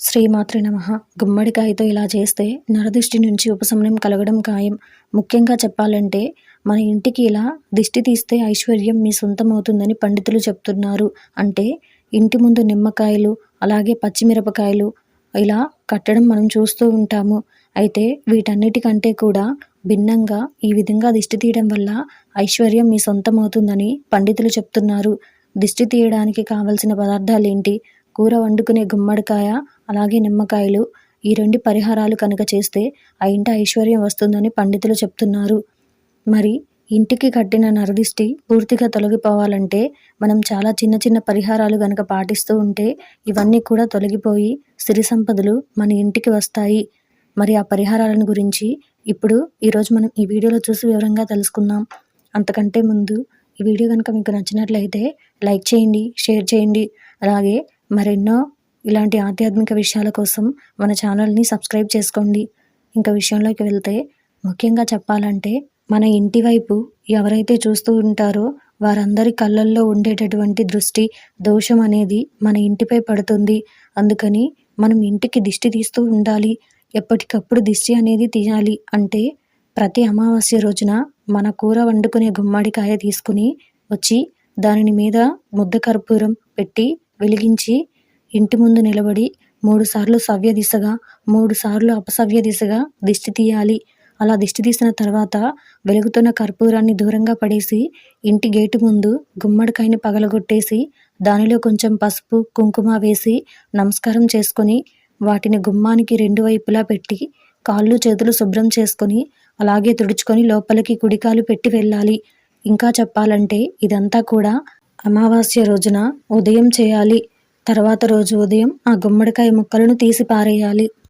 శ్రీమాత్రి నమ. గుమ్మడికాయతో ఇలా చేస్తే నరదృష్టి నుంచి ఉపశమనం కలగడం ఖాయం. ముఖ్యంగా చెప్పాలంటే మన ఇంటికి ఇలా దిష్టి తీస్తే ఐశ్వర్యం మీ సొంతం అవుతుందని పండితులు చెప్తున్నారు. అంటే ఇంటి ముందు నిమ్మకాయలు అలాగే పచ్చిమిరపకాయలు ఇలా కట్టడం మనం చూస్తూ ఉంటాము. అయితే వీటన్నిటికంటే కూడా భిన్నంగా ఈ విధంగా దిష్టి తీయడం వల్ల ఐశ్వర్యం మీ సొంతం అవుతుందని పండితులు చెప్తున్నారు. దిష్టి తీయడానికి కావలసిన పదార్థాలు ఏంటి కూర వండుకునే గుమ్మడికాయ అలాగే నిమ్మకాయలు ఈ రెండు పరిహారాలు కనుక చేస్తే ఆ ఇంట ఐశ్వర్యం వస్తుందని పండితులు చెప్తున్నారు. మరి ఇంటికి కట్టిన నరదిష్టి పూర్తిగా తొలగిపోవాలంటే మనం చాలా చిన్న చిన్న పరిహారాలు కనుక పాటిస్తూ ఉంటే ఇవన్నీ కూడా తొలగిపోయి సిరి సంపదలు మన ఇంటికి వస్తాయి. మరి ఆ పరిహారాలను గురించి ఇప్పుడు ఈరోజు మనం ఈ వీడియోలో చూసి వివరంగా తెలుసుకుందాం. అంతకంటే ముందు ఈ వీడియో కనుక మీకు నచ్చినట్లయితే లైక్ చేయండి షేర్ చేయండి అలాగే మరెన్నో ఇలాంటి ఆధ్యాత్మిక విషయాల కోసం మన ఛానల్ని సబ్స్క్రైబ్ చేసుకోండి. ఇంకా విషయంలోకి వెళ్తే ముఖ్యంగా చెప్పాలంటే మన ఇంటి వైపు ఎవరైతే చూస్తూ ఉంటారో వారందరి కళ్ళల్లో ఉండేటటువంటి దృష్టి దోషం అనేది మన ఇంటిపై పడుతుంది. అందుకని మనం ఇంటికి దిష్టి తీస్తూ ఉండాలి. ఎప్పటికప్పుడు దిష్టి అనేది తీయాలి అంటే ప్రతి అమావాస్య రోజున మన కూర వండుకునే గుమ్మడికాయ తీసుకుని వచ్చి దానిని మీద ముద్ద కర్పూరం పెట్టి వెలిగించి ఇంటి ముందు నిలబడి మూడుసార్లు సవ్య దిశగా మూడుసార్లు అపసవ్య దిశగా దిష్టి తీయాలి. అలా దిష్టి తీసిన తర్వాత వెలుగుతున్న కర్పూరాన్ని దూరంగా పడేసి ఇంటి గేటు ముందు గుమ్మడికాయని పగలగొట్టేసి దానిలో కొంచెం పసుపు కుంకుమ వేసి నమస్కారం చేసుకొని వాటిని గుమ్మానికి రెండు వైపులా పెట్టి కాళ్ళు చేతులు శుభ్రం చేసుకొని అలాగే తుడుచుకొని లోపలికి కుడికాలు పెట్టి వెళ్ళాలి. ఇంకా చెప్పాలంటే ఇదంతా కూడా అమావాస్య రోజున ఉదయం చేయాలి. తర్వాత రోజు ఉదయం ఆ గుమ్మడికాయ ముక్కలను తీసి పారేయాలి.